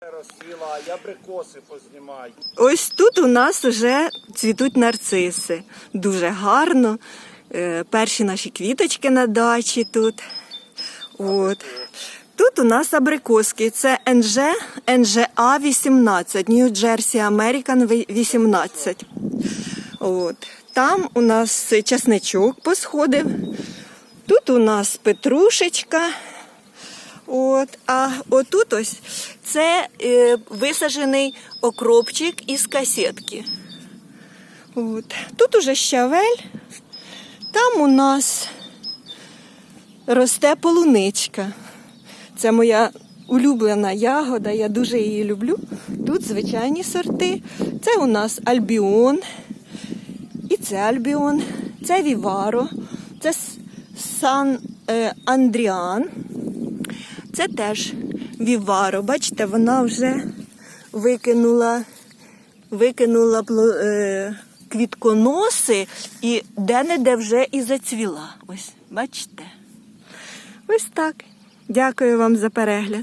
розцвіла, а я абрикоси познімай. Ось тут у нас вже цвітуть нарциси. Дуже гарно. Е, Перші наші квіточки на дачі тут. От. Тут у нас абрикоски. Це НЖ, НЖА 18, New Jersey American 18. От. Там у нас часничок посходив. Тут у нас петрушечка. От, а отут ось це е, висаджений окропчик із касетки. От. Тут уже щавель. Там у нас росте полуничка. Це моя улюблена ягода, я дуже її люблю. Тут звичайні сорти. Це у нас альбіон. І це альбіон, це віваро, це сан е, Андріан. Це теж віваро. Бачите, вона вже викинула, викинула е, квітконоси і де-не-де вже і зацвіла. Ось, бачите? Ось так. Дякую вам за перегляд.